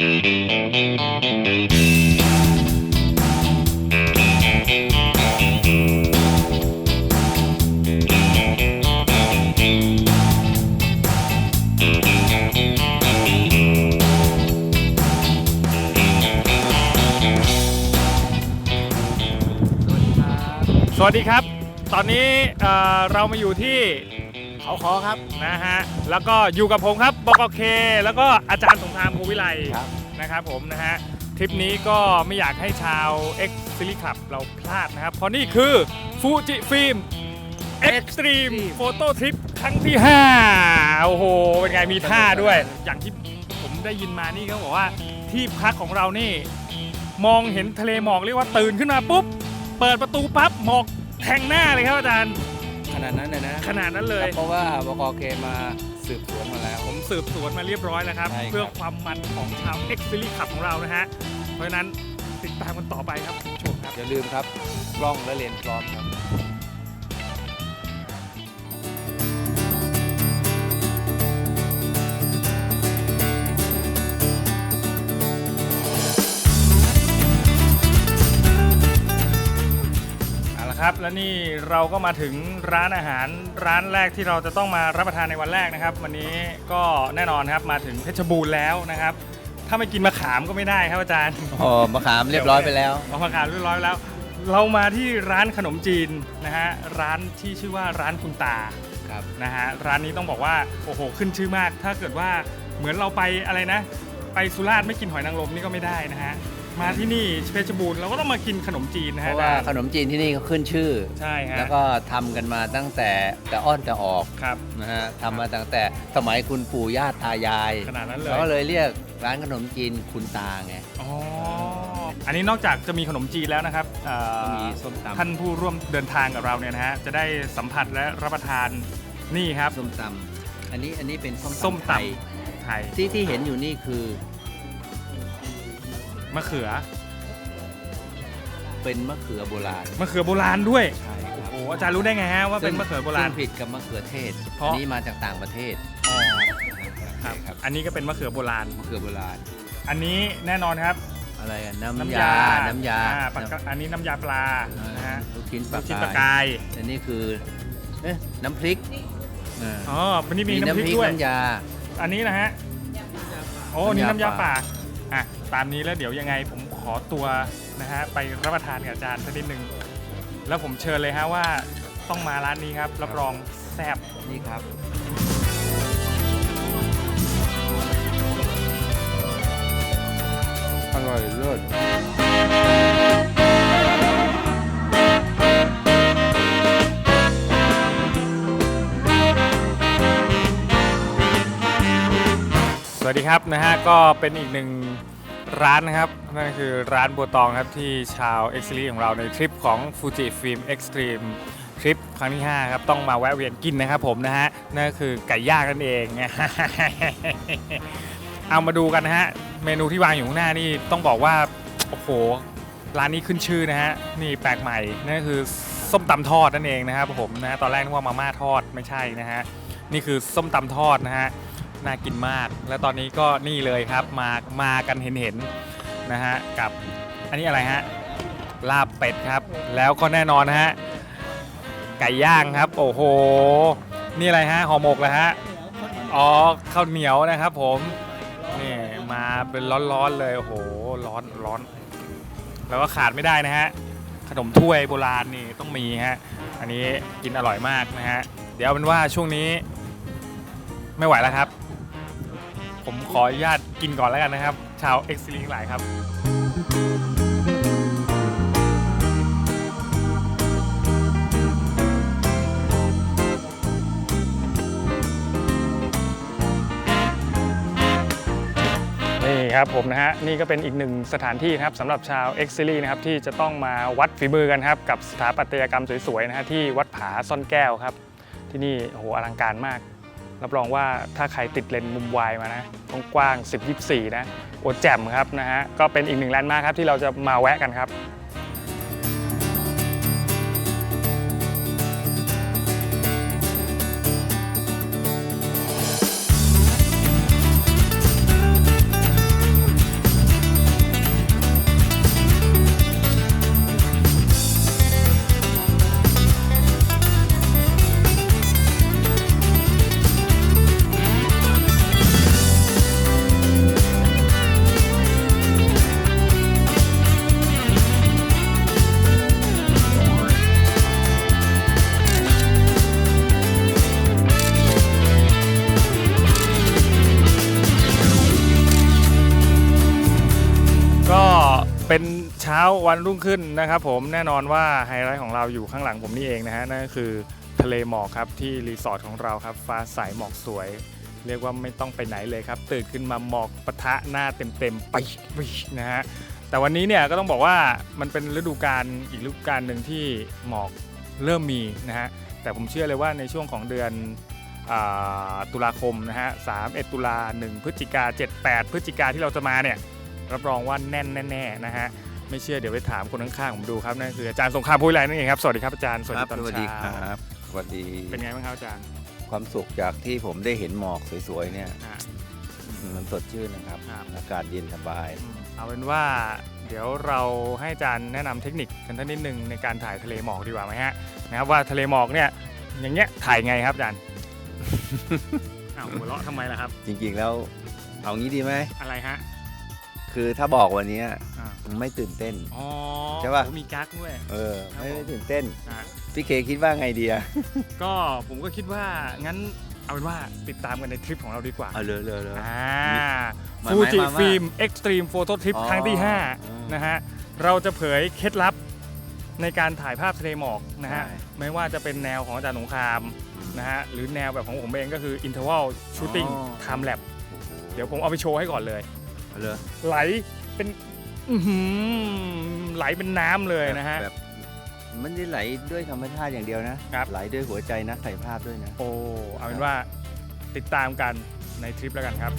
สวัสดีครับ ตอนนี้เอ่อเรามาอยู่ที่ เขาคอครับ นะฮะ แล้วก็อยู่กับผมครับบกเค แล้วก็อาจารย์สงครามภูวิไลครับ นะครับผมนะฮะ ทริปนี้ก็ไม่อยากให้ชาว X s e r i e Club เราพลาดนะครับ เพราะนี่คือฟูจิฟิล์ม Extreme Photo Trip ครั้งที่ 5 โอ้โห เป็นไงมีท่าด้วย อย่างที่ผมได้ยินมานี่เขาบอกว่าที่พักของเรานี่ มองเห็นทะเลหมอกเรียกว่าตื่นขึ้นมาปุ๊บ เปิดประตูปั๊บหมอกแทงหน้าเลยครับอาจารย์ ขนาดนั้นเลยนะขนาดนั้นเลยเพราะว่าบกเคมาสืบสวนมาแล้ว ผมสืบสวนมาเรียบร้อยแล้วครับ ใช่ครับ เพื่อความมันของชาว X Series ขับของเรานะฮะ เพราะฉะนั้นติดตามกันต่อไปครับชมครับ อย่าลืมครับกล้องและเลนส์พร้อมครับ เอาละครับ และนี่เราก็มาถึงร้านอาหารร้านแรกที่เราจะต้องมารับประทานในวันแรกนะครับ วันนี้ก็แน่นอนครับมาถึงเพชรบูรณ์แล้วนะครับ ถ้าไม่กินมะขามก็ไม่ได้ครับอาจารย์อ๋อมะขามเรียบร้อยไปแล้วมะขามเรียบร้อยแล้ว เรามาที่ร้านขนมจีนนะฮะร้านที่ชื่อว่าร้านคุณตาครับนะฮะร้านนี้ต้องบอกว่าโอ้โหขึ้นชื่อมาก ถ้าเกิดว่าเหมือนเราไปอะไรนะ ไปสุราษฎร์ไม่กินหอยนางรมนี่ก็ไม่ได้นะฮะ มาที่นี่เพชรบูรณ์เราก็ต้องมากินขนมจีนนะเพฮะราะว่าอาจารย์ขนมจีนที่นี่เขาขึ้นชื่อ ใช่ฮะแล้วก็ทำกันมาตั้งแต่แต่อ้อนแต่ออกครับ นะฮะทำมาตั้งแต่สมัยคุณปู่ย่าตายายขนาดนั้นเลยเขาก็เลยเรียกร้านขนมจีนคุณตาไง อ๋ออันนี้นอกจากจะมีขนมจีนแล้วนะครับเอ่อก็มีส้มตำ ท่านผู้ร่วมเดินทางกับเราเนี่ยนะฮะจะได้สัมผัสและรับประทานนี่ครับ ส้มตำอันนี้อันนี้เป็นส้มส้มตำไทย ไทยที่ที่เห็นอยู่นี่คือ มะเขือเป็นมะเขือโบราณมะเขือโบราณด้วยใช่ครับโอ้อาจารย์รู้ได้ไงฮะว่าเป็นมะเขือโบราณ ซึ่งผิดกับมะเขือเทศเพราะ อันนี้มาจากต่างประเทศอ๋อครับครับอันนี้ก็เป็นมะเขือโบราณ มะเขือโบราณ อันนี้แน่นอนครับอะไรอะน้ำน้ำยายา น้ำยาอ่ปลากระอันนี้น้ำยาปลาน้ำนะฮะลูกชิ้นปลูลากชิ้นปลากายกายอันนี้คือเอ๊ะน้ำพริกเอออ๋อวันนี้มีน้ำพริกด้วย น้ำยา อันนี้นะฮะโอ้นี่น้ำน้ำยายาป่าป่า อะตามนี้แล้วเดี๋ยวยังไงผมขอตัวนะฮะไปรับประทานกับอาจารย์สักนิดนึง แล้วผมเชิญเลยฮะว่าต้องมาร้านนี้ครับรับรองแซ่บนี่ครับ อร่อยเลิศ สวัสดีครับนะฮะก็เป็นอีกหนึ่งร้านนะครับนั่นก็คือร้านบัวตองครับที่ชาวเอ็กซ์ลีของเราในทริปของ Fuji Film Extreme ทริปครั้งที่5ครับต้องมาแวะเวียนกินนะครับผมนะฮะนั่นก็คือไก่ย่างนั่นเอง เอามาดูกันนะฮะเมนูที่วางอยู่ข้างหน้านี่ต้องบอกว่าโอ้โหร้านนี้ขึ้นชื่อนะฮะนี่แปลกใหม่นั่นก็คือส้มตำทอดนั่นเองนะครับผมนะฮะตอนแรกนึกว่ามาม่าทอดไม่ใช่นะฮะนี่คือส้มตำทอดนะฮะ น่ากินมาก และตอนนี้ก็นี่เลยครับมามากันเห็นๆนะฮะกับอันนี้อะไรฮะลาบเป็ดครับ แล้วก็แน่นอนนะฮะไก่ย่างครับ โอ้โห นี่อะไรฮะห่อหมกเลยฮะอ๋อข้าวเหนียวนะครับผมนี่มาเป็นร้อนๆเลยโอ้โหร้อนร้อนแล้วก็ขาดไม่ได้นะฮะขนมถ้วยโบราณนี่ต้องมีฮะอันนี้กินอร่อยมากนะฮะเดี๋ยวเป็นว่าช่วงนี้ไม่ไหวแล้วครับ ขออนุญาตกินก่อนแล้วกันนะครับ ชาวเอ็กซ์ลิงหลายครับ นี่ครับผมนะฮะ นี่ก็เป็นอีกหนึ่งสถานที่นะครับสำหรับชาว X Series นะครับที่จะต้องมาวัดฝีมือกันครับ กับสถาปัตยกรรมสวยๆนะฮะที่วัดผาซ่อนแก้วครับ ที่นี่โอ้โหอลังการมาก รับรองว่าถ้าใครติดเลนมุมวายมานะกว้าง 10 24 นะโอ้แจ่มครับนะฮะก็เป็นอีกหนึ่งแลนด์มาร์คครับที่เราจะมาแวะกันครับ เป็นเช้าวันรุ่งขึ้นนะครับผมแน่นอนว่าไฮไลท์ของเราอยู่ข้างหลังผมนี่เองนะฮะนั่นก็คือทะเลหมอกครับที่รีสอร์ทของเราครับฟ้าใสหมอกสวย เรียกว่าไม่ต้องไปไหนเลยครับ ตื่นขึ้นมาหมอกปะทะหน้าเต็มๆไปไปนะฮะแต่วันนี้เนี่ยก็ต้องบอกว่ามันเป็นฤดูกาลอีกฤดูกาลหนึ่งที่หมอกเริ่มมีนะฮะแต่ผมเชื่อเลยว่าในช่วงของเดือนอตุลาคมนะฮะ31ตุลา1พฤศจิกา 78 พฤศจิกาที่เราจะมาเนี่ย รับรองว่าแน่นแน่ๆนะฮะไม่เชื่อเดี๋ยวไปถามคนข้างๆผมดูครับนั่นคืออาจารย์สงครามพุ้ยไรนั่นเองครับสวัสดีครับอาจารย์สวัสคดีรับตอนสวัสดีเช้าครับสวัสดีเป็นไงบ้างครับอาจารย์ความสุขจากที่ผมได้เห็นหมอกสวยๆเนี่ยอะมันสดชื่นนะครับครับอากาศเย็นสบายอืมเอาเป็นว่าเดี๋ยวเราให้อาจารย์แนะนำเทคนิคกันท่านนิดนึงในการถ่ายทะเลหมอกดีกว่าไหมฮะนะครับว่าทะเลหมอกเนี่ยอย่างเงี้ยถ่ายไงครับอาจารย์อ้าวหัวเราะทำไมล่ะครับ จริงๆแล้วเอางี้ดีไหมอะไรฮะ คือถ้าบอกวันเนี้ยอ่ามันไม่ตื่นเต้น อ๋อใช่ปะ โอ้มีกั๊กด้วย เออครับไม่ผมได้ตื่นเต้น อะพี่เคคิดว่าไงดีอะก็ผมก็คิดว่างั้นเอาเป็นว่าติดตามกันในทริปของเราดีกว่า เอาเลยเลยเลย อ่ามาฟูไหมจิมาไหมฟิล์มเอ็กซ์ตรีมโฟโต้ทริปอ๋อครั้งที่ อืม5 นะฮะ เราจะเผยเคล็ดลับในการถ่ายภาพทะเลหมอกนะฮะ ใช่ ไม่ว่าจะเป็นแนวของอาจารย์สงครามนะฮะ หรือแนวแบบของผมเองก็คือ Interval Shooting อ๋อ Time Lapse โอ้โหเดี๋ยวผมเอาไปโชว์ให้ก่อนเลย เอาเลยไหลเป็นอื้อหือไหลเป็นน้ำเลยนะฮะ แบบมันไม่ได้ไหลด้วยธรรมชาติอย่างเดียวนะครับ ไหลด้วยหัวใจนักถ่ายภาพด้วยนะ โอ้ เอาเป็นว่าติดตามกันในทริปแล้วกันครับ